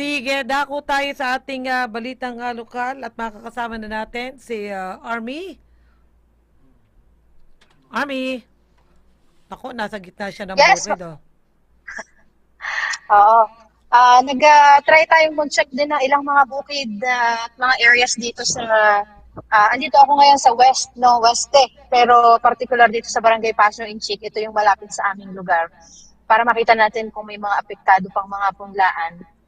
Sige, dako tayo sa ating ah, balitang ah, lokal at makakasama na natin si ah, Army. Army. Ako, nasa gitna siya ng Yes, bukid. Oh. Oo. Ah, nag-try tayong mag-check din ng ilang mga bukid ah, at mga areas dito sa ah, andito ako ngayon sa west, no, weste. Pero particular dito sa Barangay Paso Inchik, ito yung malapit sa aming lugar. Para makita natin kung may mga apektado pang mga punlaan.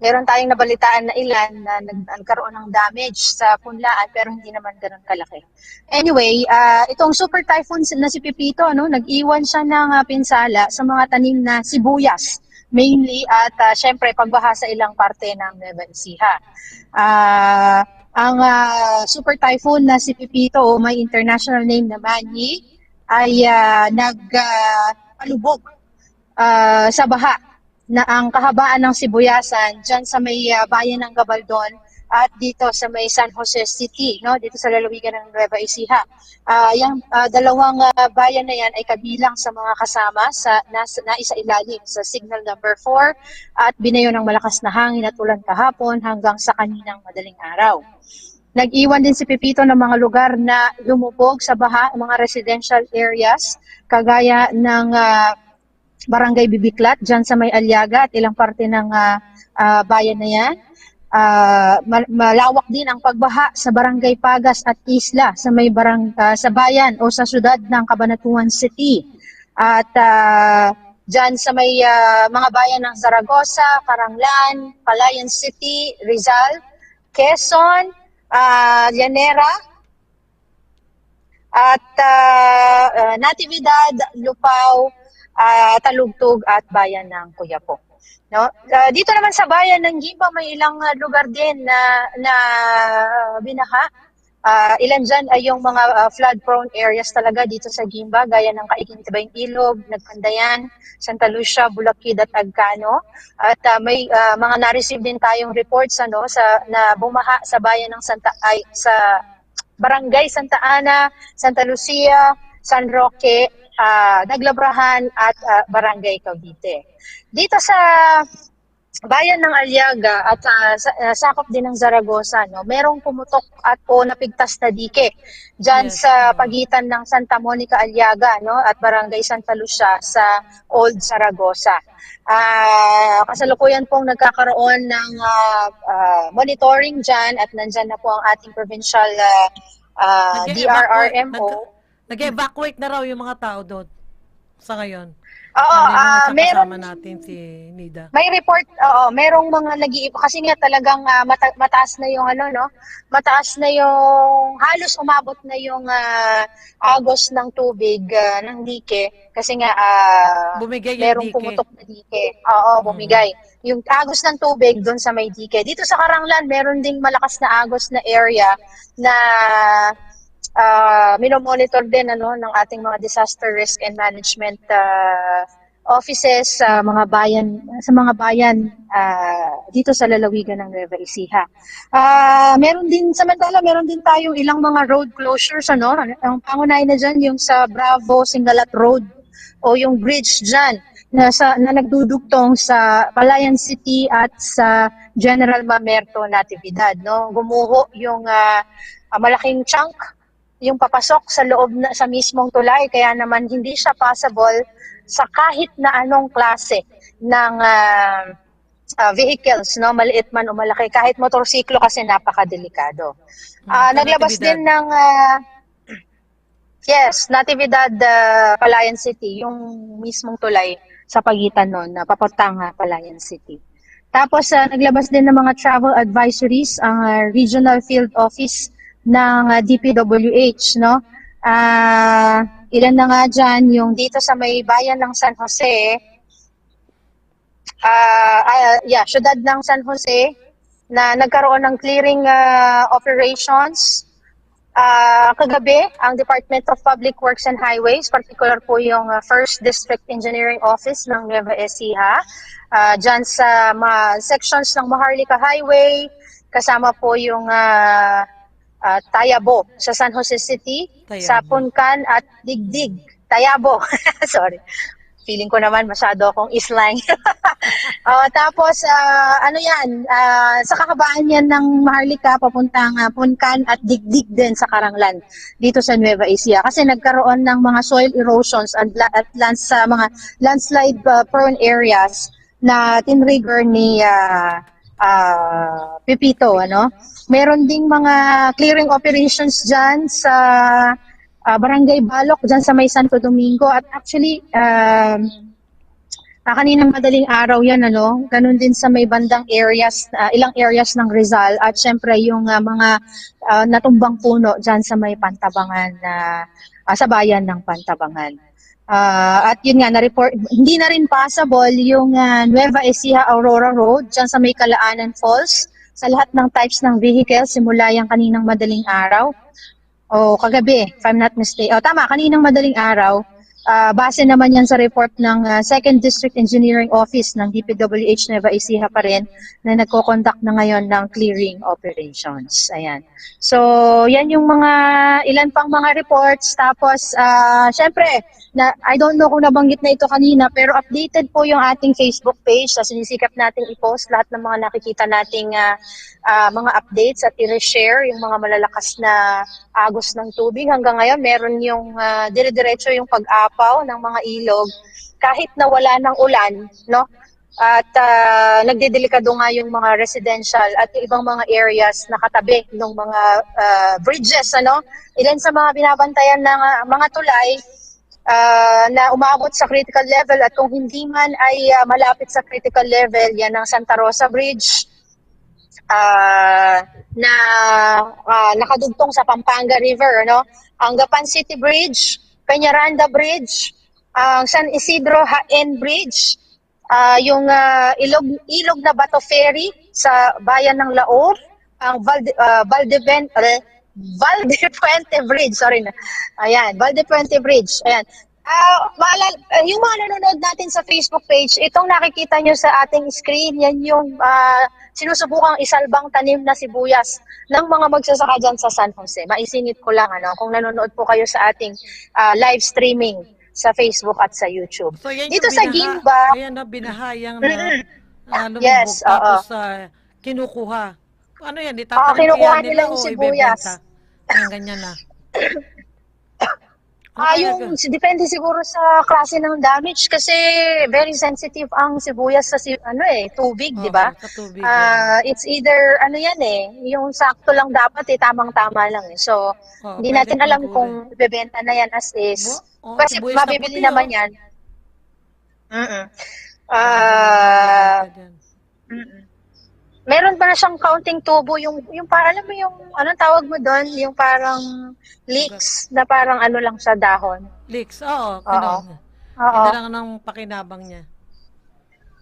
Meron tayong nabalitaan na ilan na nag- nagkaroon ng damage sa punlaan pero hindi naman ganun kalaki. Anyway, ah, itong super typhoon na si Pipito, no, nag-iwan siya ng ah, pinsala sa mga tanim na sibuyas mainly at ah, syempre pagbaha sa ilang parte ng Nueva Ecija. Ah, ang ah, super typhoon na si Pipito, o may international name na Manny, ay ah, nagpalubog ah, sa baha na ang kahabaan ng Sibuyasan dyan sa may ah, bayan ng Gabaldon at dito sa may San Jose City, no, dito sa lalawigan ng Nueva Ecija. Ah, yung ah, dalawang ah, bayan na yan ay kabilang sa mga kasama sa nasa naisa ilalim sa signal number 4 at binayo ng malakas na hangin at ulan kahapon hanggang sa kaninang madaling araw. Nag-iwan din si Pepito ng mga lugar na lumubog sa baha, mga residential areas, kagaya ng ah, Barangay Bibiklat, dyan sa may Aliaga at ilang parte ng ah, ah, bayan na yan. Mal- malawak din ang pagbaha sa Barangay Pagas at Isla sa may barang ah, sa bayan o sa syudad ng Cabanatuan City. At ah, dyan sa may ah, mga bayan ng Zaragoza, Caranglan, Palayan City, Rizal, Quezon, ah, Llanera, at ah, Natividad, Lupao, ah, Talugtog at bayan ng Cuyapo. No? Ah, dito naman sa bayan ng Gimba may ilang ah, lugar din na na binaha. Ah, ilan dyan ay yung mga ah, flood-prone areas talaga dito sa Gimba, gaya ng Kaiking Tibayng Ilog, Nagpandayan, Santa Lucia, Bulaquid at Agcano. At ah, may ah, mga na-receive din tayong reports ano sa na bumaha sa bayan ng Santa ay sa Barangay Santa Ana, Santa Lucia, San Roque, ah, Naglabrahan at ah, Barangay Cavite. Dito sa bayan ng Aliaga at sa, ah, sakop din ng Zaragoza, no, merong pumutok at o napigtas na dike diyan Yes, sa pagitan ng Santa Monica Aliaga no, at Barangay Santa Lucia sa Old Zaragoza. Ah, kasalukuyan pong nagkakaroon ng ah, ah, monitoring diyan at nandyan na po ang ating provincial ah, Nag-e-evacuate- DRRMO. Nag- Nag-evacuate na raw yung mga tao doon sa ngayon. Oo, Nandun ah, meron natin si Nida. May report, oo, merong mga nag kasi nga talagang ah, mata- mataas na yung ano, no? Mataas na yung, halos umabot na yung ah, agos ng tubig ah, ng dike. Kasi nga, ah, Bumigay yung merong dike. pumutok na dike. Oo, bumigay. Yung agos ng tubig doon sa may dike. Dito sa Karanglan, meron ding malakas na agos na area na uh, minomonitor din ano ng ating mga disaster risk and management ah, offices sa mga bayan sa mga bayan ah, dito sa lalawigan ng Nueva Ecija. Ah, meron din samantala meron din tayong ilang mga road closures ano. Ang pangunahin na diyan yung sa Bravo Singalat Road o yung bridge diyan na sa na nagdudugtong sa Palayan City at sa General Mamerto Natividad no. Gumuho yung ah, malaking chunk yung papasok sa loob na sa mismong tulay kaya naman hindi siya possible sa kahit na anong klase ng ah, ah, vehicles no maliit man o malaki kahit motorsiklo kasi napakadelikado. Mm, naglabas din ng ah, Yes, Natividad ah, Palayan City, yung mismong tulay sa pagitan nun na papatanga Palayan City. Tapos ah, naglabas din ng mga travel advisories ang ah, Regional Field Office ng ah, DPWH, no? Ah, ilan na nga dyan, yung dito sa may bayan ng San Jose, ah, ah, yeah, syudad ng San Jose, na nagkaroon ng clearing ah, operations. Ah, kagabi, ang Department of Public Works and Highways, particular po yung ah, First District Engineering Office ng Nueva Ecija, ah, dyan sa mga sections ng Maharlika Highway, kasama po yung ah, ah, Tayabo sa San Jose City, Tayabo. sa Puncan at Digdig. Tayabo, sorry. feeling ko naman masyado akong islang. Ah, tapos, ah, ano yan, ah, sa kakabaan yan ng Maharlika, papuntang ah, Puncan at Digdig din sa Karanglan, dito sa Nueva Ecija. Kasi nagkaroon ng mga soil erosions at, la- at lands, sa mga landslide ah, prone areas na tinrigger ni ah, ah, Pepito, ano? Meron ding mga clearing operations dyan sa ah, Barangay Balok, dyan sa may Santo Domingo. At actually, Ah, kaninang madaling araw yan, ano? Ganun din sa may bandang areas, ah, ilang areas ng Rizal at syempre yung ah, mga ah, natumbang puno dyan sa may Pantabangan na ah, sa bayan ng Pantabangan. Ah, at yun nga, na-report, hindi na rin passable yung ah, Nueva Ecija Aurora Road dyan sa may Kalaanan Falls sa lahat ng types ng vehicles simula yung kaninang madaling araw. O kagabi, if I'm not mistaken. O tama, kaninang madaling araw, Ah, base naman yan sa report ng ah, Second District Engineering Office ng DPWH Nueva Ecija pa rin na nagko-conduct na ngayon ng clearing operations. Ayan. So, yan yung mga ilan pang mga reports. Tapos, ah, syempre, na, I don't know kung nabanggit na ito kanina, pero updated po yung ating Facebook page. So, sinisikap nating i-post lahat ng mga nakikita nating ah, ah, mga updates at i-share yung mga malalakas na agos ng tubig. Hanggang ngayon, meron yung uh, dire-diretso yung pag-apaw ng mga ilog kahit na wala ng ulan, no? At uh, nagdedelikado nga yung mga residential at yung ibang mga areas na katabi ng mga ah, bridges, ano? Ilan sa mga binabantayan ng ah, mga tulay ah, na umabot sa critical level at kung hindi man ay ah, malapit sa critical level, yan ang Santa Rosa Bridge, ah, na ah, nakadugtong sa Pampanga River, no? Ang Gapan City Bridge, Peñaranda Bridge, ang San Isidro Haen Bridge, ah, yung ah, ilog ilog na Bato Ferry sa bayan ng Laor, ang Valde uh, Valdeven uh, Valdepuente Bridge, sorry na. Ayan, Valdepuente Bridge. Ayan. Ah, maalala, ah, yung mga nanonood natin sa Facebook page, itong nakikita nyo sa ating screen, yan yung ah, sinusubukang isalbang tanim na sibuyas ng mga magsasaka dyan sa San Jose. Maisingit ko lang, ano, kung nanonood po kayo sa ating ah, live streaming sa Facebook at sa YouTube. So, yan Dito sa Gimba, Ayan na, binahayang na uh, lumubog. Yes, oo. tapos ah, kinukuha. Ano yan? Itatanong kinukuha kaya nila yung sibuyas. ibebenta? Ang ganyan na. Ah, Okay, yung depende siguro sa klase ng damage kasi very sensitive ang sibuyas sa si, ano eh, tubig, okay. di ba? Ah, it's either ano yan eh, yung sakto lang dapat eh, tamang-tama lang eh. So, Oo, hindi natin alam pang kung ibebenta na yan as is. Oh, Kasi na mabibili puti, naman oh. yan. Mm-mm. Ah, Ganyan. mm-mm. Meron ba na siyang counting tubo yung yung para alam mo yung anong tawag mo doon, yung parang leaks na parang ano lang sa dahon. Leaks, oo. Oo. Oo. Lang ng pakinabang niya.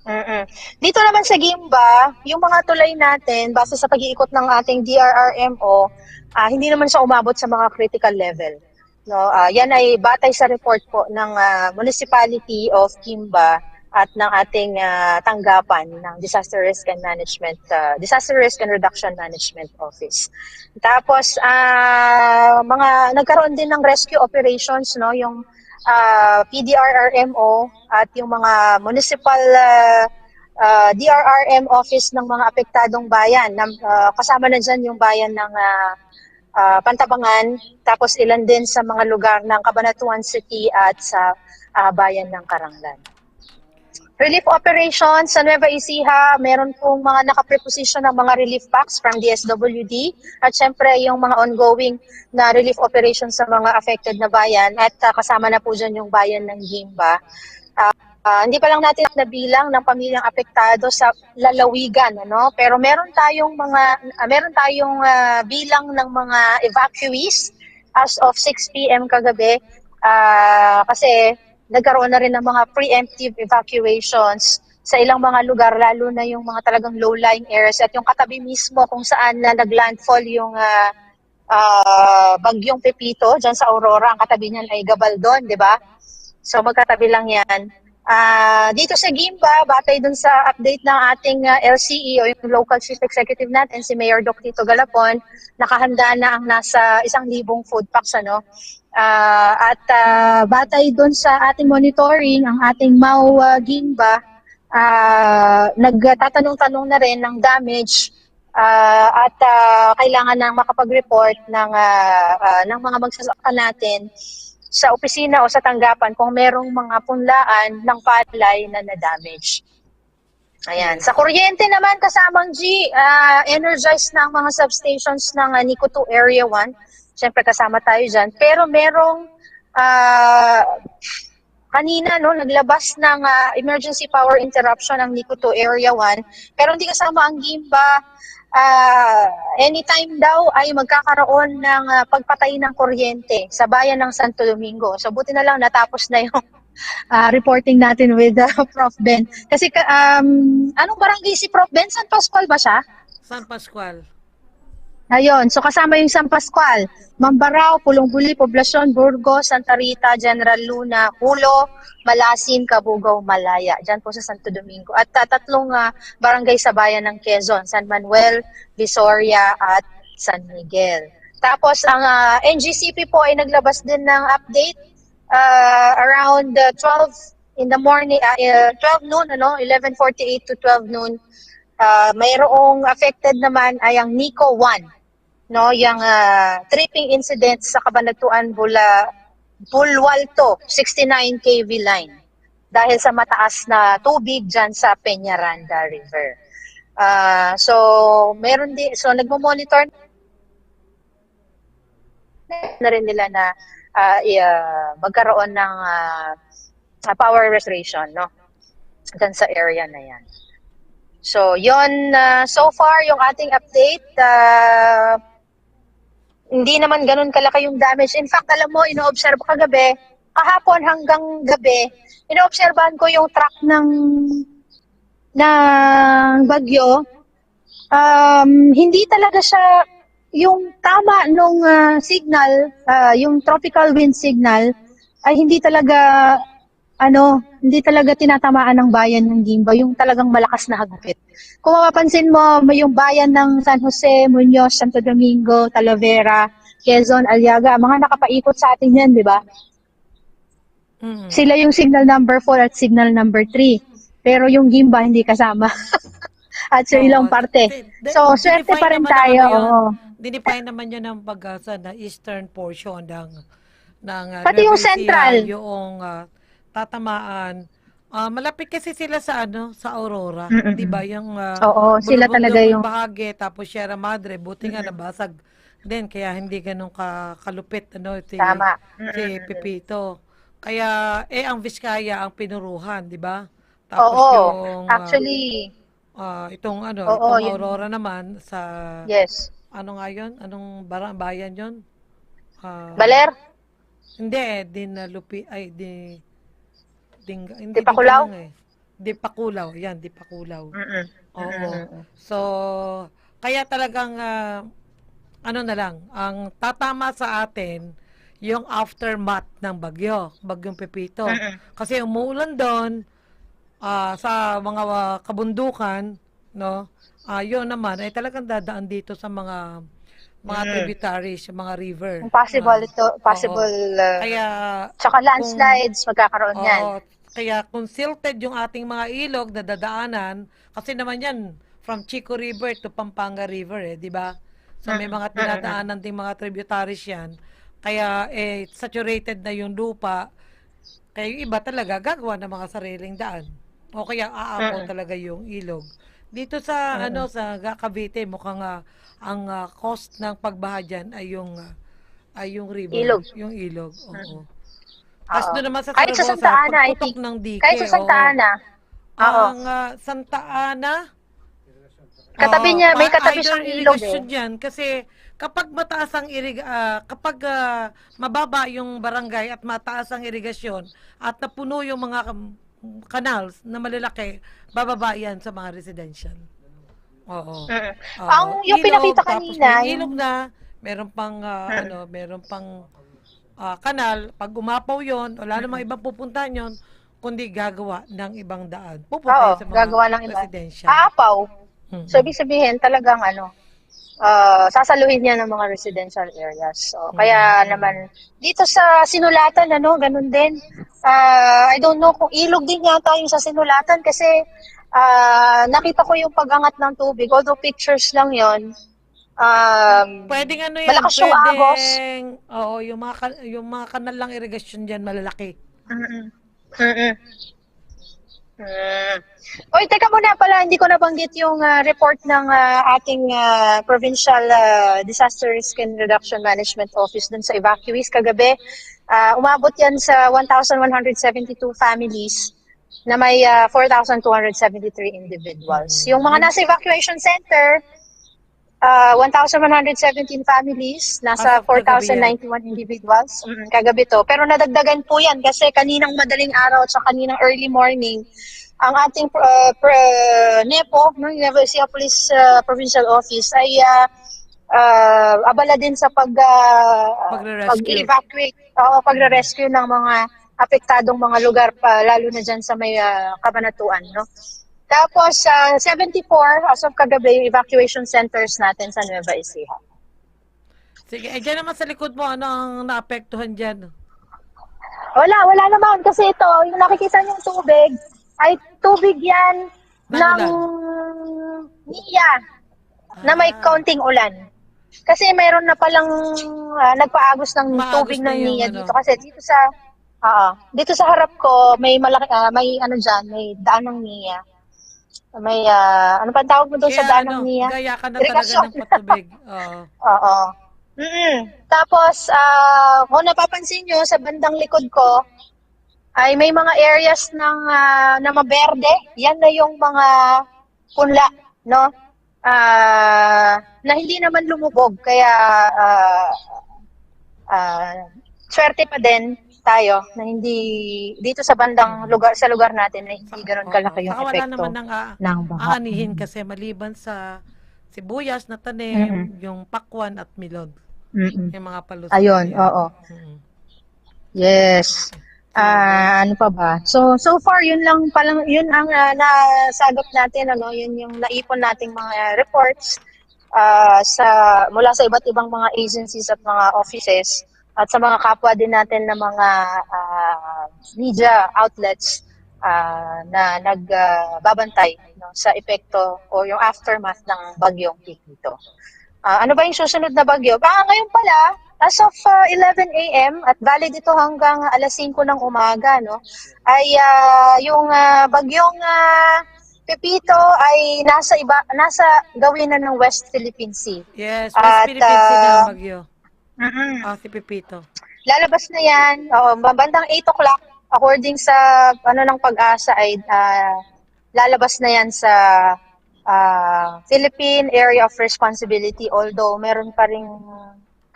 Mm-mm. Dito naman sa Gimba, yung mga tulay natin, base sa pag-iikot ng ating DRRMO, ah, hindi naman siya umabot sa mga critical level. No, ah, yan ay batay sa report po ng ah, Municipality of Gimba at ng ating ah, tanggapan ng Disaster Risk and Management, ah, Disaster Risk and Reduction Management Office. Tapos ah, mga nagkaroon din ng rescue operations, no, yung ah, PDRRMO at yung mga municipal ah, ah, DRRM office ng mga apektadong bayan. Na, ah, kasama na dyan yung bayan ng ah, ah, Pantabangan, tapos ilan din sa mga lugar ng Cabanatuan City at sa ah, bayan ng Karanglan. Relief operations sa Nueva Ecija, meron pong mga nakapreposition ng mga relief packs from DSWD at syempre yung mga ongoing na relief operations sa mga affected na bayan at ah, kasama na po dyan yung bayan ng Gimba. Ah, ah, hindi pa lang natin nabilang ng pamilyang apektado sa lalawigan, ano? Pero meron tayong mga ah, meron tayong ah, bilang ng mga evacuees as of 6 p.m. kagabi Ah, kasi nagkaroon na rin ng mga preemptive evacuations sa ilang mga lugar, lalo na yung mga talagang low-lying areas at yung katabi mismo kung saan na naglandfall yung ah, ah, bagyong Pepito dyan sa Aurora. Ang katabi niyan ay Gabaldon, di ba? So magkatabi lang yan. Ah, dito sa Gimba, batay dun sa update ng ating ah, LCE o yung local chief executive natin, si Mayor Doc Tito Galapon, nakahanda na ang nasa isang libong food packs ano, Ah, at ah, batay doon sa ating monitoring, ang ating MAU ah, Gimba, ah, nagtatanong-tanong na rin ng damage ah, at ah, kailangan nang makapag-report ng, ah, ah, ng mga magsasaka natin sa opisina o sa tanggapan kung merong mga punlaan ng palay na na-damage. Ayan. Sa kuryente naman, kasamang G, ah, energized na ang mga substations ng uh, Nico 2 Area 1. Siyempre, kasama tayo dyan. Pero merong ah, kanina, no, naglabas ng ah, emergency power interruption ng Nico 2 Area 1. Pero hindi kasama ang Gimba. Ah, anytime daw ay magkakaroon ng ah, pagpatay ng kuryente sa bayan ng Santo Domingo. So, buti na lang natapos na yung ah, reporting natin with ah, Prof. Ben. Kasi, ka- um, anong barangay si Prof. Ben? San Pascual ba siya? San Pascual. Ayun, so kasama yung San Pascual, Mambarao, Pulong-Buli, Poblacion, Burgos, Santa Rita, General Luna, Hulo, Malasin, Cabugao, Malaya. Diyan po sa Santo Domingo. At ah, tatlong ah, barangay sa bayan ng Quezon, San Manuel, Visoria, at San Miguel. Tapos ang ah, NGCP po ay naglabas din ng update ah, around ah, 12 in the morning, eh, 12 noon, ano, 11.48 to 12 noon. Ah, mayroong affected naman ay ang Nico 1 no, yung ah, tripping incident sa Cabanatuan Bula Bulwalto 69 kV line dahil sa mataas na tubig diyan sa Peñaranda River. Ah, so meron din so nagmo-monitor na rin nila na i- ah, magkaroon ng ah, power restoration no dyan sa area na yan. So, yon ah, so far yung ating update. ah, hindi naman ganun kalaki yung damage. In fact, alam mo, ino-observe kagabi, kahapon hanggang gabi, ino-observehan ko yung truck ng ng bagyo. Um, hindi talaga siya yung tama nung ah, signal, ah, yung tropical wind signal, ay hindi talaga ano, hindi talaga tinatamaan ng bayan ng Gimba, yung talagang malakas na hagupit. Kung mapapansin mo, may yung bayan ng San Jose, Muñoz, Santo Domingo, Talavera, Quezon, Aliaga, mga nakapaikot sa atin yan, di ba? Mm. Sila yung signal number 4 at signal number 3. Pero yung Gimba hindi kasama. at sa Oo. ilang parte. Di- So, swerte pa rin tayo. oo. Dinefine naman yun ng pag-asa na eastern portion ng ng uh, Pati yung central. yung ah, tatamaan. Ah, malapit kasi sila sa ano, sa Aurora, Mm-mm. 'di ba? Yung ah, Oo, sila talaga ng yung... bahagi tapos Sierra Madre, buti nga nabasag din kaya hindi ganun ka kalupit ano si Tama. si Mm-mm. Pepito. Kaya eh ang Vizcaya ang pinuruhan, 'di ba? Tapos Oo, yung ah, actually, ah, itong ano, Oo, itong yun. Aurora naman sa yes. ano nga yun? Anong bara, bayan yun? Ah, Baler? Hindi eh, dinalupi, ay, di, ding, hindi Di Pakulaw? Dingalang eh. Di Pakulaw, yan, di Pakulaw. Mm-mm. Oo. Mm-mm. So, kaya talagang, ah, ano na lang, ang tatama sa atin, yung aftermath ng bagyo, bagyong Pepito. Mm-mm. Kasi umuulan doon, ah, sa mga ah, kabundukan, no? Ah, yun naman ay talagang dadaan dito sa mga mga Mm. tributaries, mga river. Kung possible Ah, ito, possible, uh, kaya tsaka landslides, magkakaroon yan. Kaya kung silted yung ating mga ilog na dadaanan, kasi naman yan from Chico River to Pampanga River eh, di ba? So may mga tinadaanan ding mga tributaries yan. Kaya eh saturated na yung lupa. Kaya yung iba talaga gagawa ng mga sariling daan. O kaya aapaw talaga yung ilog. Dito sa ano sa Cavite mukhang ah, ang ah, cost ng pagbaha dyan ay yung ah, ay yung river, Ilog. yung ilog. Oo. Tapos Oo. doon naman sa Kahit sa Santa Ana, I pagputok think. ng dike. Kahit sa Santa oo. Ana, Oo. Ang ah, Santa Ana, Katabi niya, may pa- katabi siyang ilog eh. dyan. Kasi kapag mataas ang irig, ah, kapag ah, mababa yung barangay at mataas ang irigasyon at napuno yung mga kam- canals na malalaki, bababa yan sa mga residential. Oo. Mm. Oo. Ang yung pinakita tapos kanina, may yung- ilog na, meron pang ah, ano, meron pang ah, kanal, pag umapaw 'yon, wala namang ibang pupuntahan 'yon, kundi gagawa ng ibang daan. Pupunta Oo, sa mga gagawa ng iba. residential. aapaw. Mm. So, ibig sabihin, talagang ano, ah, sasaluhin niya ng mga residential areas. So, kaya naman, dito sa sinulatan, ano, ganun din. Ah, I don't know kung ilog din yata yung sa sinulatan kasi ah, nakita ko yung pag-angat ng tubig. Although pictures lang yon Um, Pwedeng ano yan, Malakas yung agos. pwedeng, oo, yung mga, yung mga kanal lang irigasyon dyan, malalaki. Mm-mm. Mm-mm. Mm. Oy, teka muna pala, hindi ko nabanggit yung ah, report ng ah, ating ah, Provincial ah, Disaster Risk and Reduction Management Office dun sa evacuees kagabi. Ah, umabot yan sa 1,172 families na may ah, 4,273 individuals. Yung mga nasa evacuation center, ah, 1,117 families, nasa As of kagabi 4,091 individuals. Mm, kagabi to. Pero nadagdagan po yan kasi kaninang madaling araw at kaninang early morning, ang ating uh, pre- NEPO, no, University of Police uh, Provincial Office, ay uh, uh, abala din sa pag, uh, pag-evacuate, o pagre-rescue ng mga apektadong mga lugar pa, lalo na dyan sa may uh, kabanatuan. No? Tapos, uh, 74 as of kagabi, yung evacuation centers natin sa Nueva Ecija. Sige, eh, dyan naman sa likod mo, ano ang naapektuhan dyan? Wala, wala naman. Kasi ito, yung nakikita niyong tubig, ay tubig yan Ng ng Nia na may Ah. kaunting ulan. Kasi mayroon na palang ah, nagpaagos ng Maagos tubig ng Nia ano. dito. Kasi dito sa, oo, dito sa harap ko, may malaki, ah, may ano dyan, may daan ng Nia. May, ah, ano pa tawag mo doon sa Kaya daan ano, ng Nia? gaya ka na talaga Irigasyon. ng patubig. Oo. Oo. mm Tapos, ah, kung napapansin nyo, sa bandang likod ko, ay may mga areas ng ah, na maberde. Yan na yung mga punla, no? Ah, na hindi naman lumubog. Kaya, ah, ah, swerte pa din tayo na hindi dito sa bandang lugar sa lugar natin na hindi ganoon kalaki yung Saka wala epekto naman nang a- ng baha. aanihin kasi maliban sa sibuyas na tanim, yung pakwan at milon. Mm-mm. Yung mga palusot. Ayun, yan. oo. Mm. Yes. Ah, ano pa ba? So so far yun lang palang yun ang ah, nasagap natin ano, yun yung naipon nating mga reports ah, sa mula sa iba't ibang mga agencies at mga offices at sa mga kapwa din natin na mga ah, media outlets ah, na nagbabantay no, sa epekto o yung aftermath ng bagyong Kikito. Ah, ano ba yung susunod na bagyo? Baka ngayon pala, as of ah, 11 a.m. at valid ito hanggang alas 5 ng umaga, no? Ay ah, yung ah, bagyong ah, Pepito ay nasa iba nasa gawin na ng West Philippine Sea. Yes, At, West Philippines ah, sila ang bagyo. Ah, si Pepito. Lalabas na 'yan. Oo, bandang 8 o'clock according sa ano ng pag-asa ay ah, lalabas na 'yan sa ah, Philippine Area of Responsibility although meron pa ring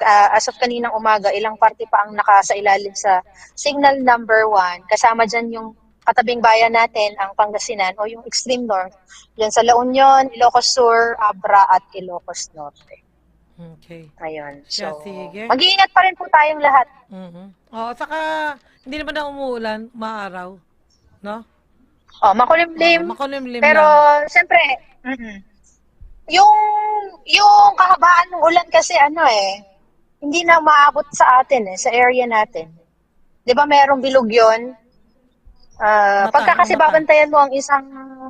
ah, as of kaninang umaga ilang parte pa ang nakasa ilalim sa signal number 1 kasama diyan yung katabing bayan natin ang Pangasinan o yung extreme north yan sa La Union, Ilocos Sur, Abra at Ilocos Norte. Okay. Ayun. So, sige. mag-iingat pa rin po tayong lahat. Mhm. Oh, saka hindi naman na umuulan, maaraw, no? Oh, makulimlim. Oh, makulimlim Pero, lang. siyempre, mm yung, yung kahabaan ng ulan kasi ano eh, hindi na maabot sa atin eh, sa area natin. Di ba merong bilog yun? Ah, Mata, pagka kasi mata. babantayan mo ang isang,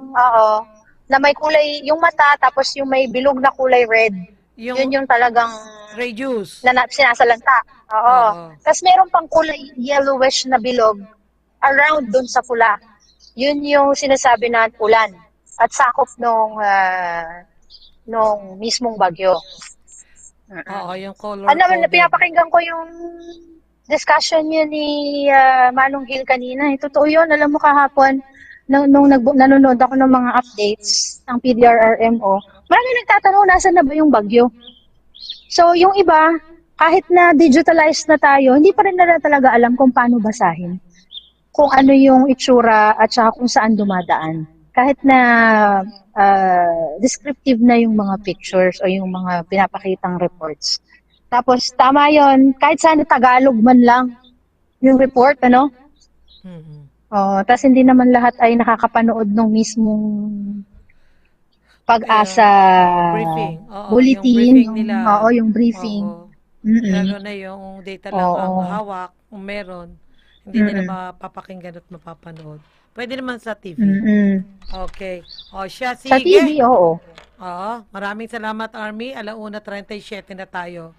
oo, na may kulay, yung mata, tapos yung may bilog na kulay red, Yung yun yung talagang reduce. na, na sinasalanta. Oo. Oo. Tapos meron pang kulay yellowish na bilog around dun sa pula. Yun yung sinasabi na ulan at sakop nung ah, nung mismong bagyo. Oo, yung color Ano naman, pinapakinggan ko yung discussion yun ni ah, Manong Gil kanina. Eh, totoo yun. Alam mo kahapon, nung, nung nag- nanonood ako ng mga updates ng PDRRMO, marami nagtatanong, nasan na ba yung bagyo? So, yung iba, kahit na digitalized na tayo, hindi pa rin nila talaga alam kung paano basahin. Kung ano yung itsura at saka kung saan dumadaan. Kahit na ah, descriptive na yung mga pictures o yung mga pinapakitang reports. Tapos, tama yon kahit sana Tagalog man lang yung report, ano? Mhm. Oh, tapos hindi naman lahat ay nakakapanood ng mismong pag-asa briefing. Oo, yung bulletin, briefing yung- nila. oo, yung briefing. Oo. Lalo na yung data lang ang Oo. hawak, kung meron, hindi nila Mm-mm. mapapakinggan at mapapanood. Pwede naman sa TV. Mm-mm. Okay. O siya, sige. Sa TV, oo. Oo. Maraming salamat, Army. Alauna 37 na tayo.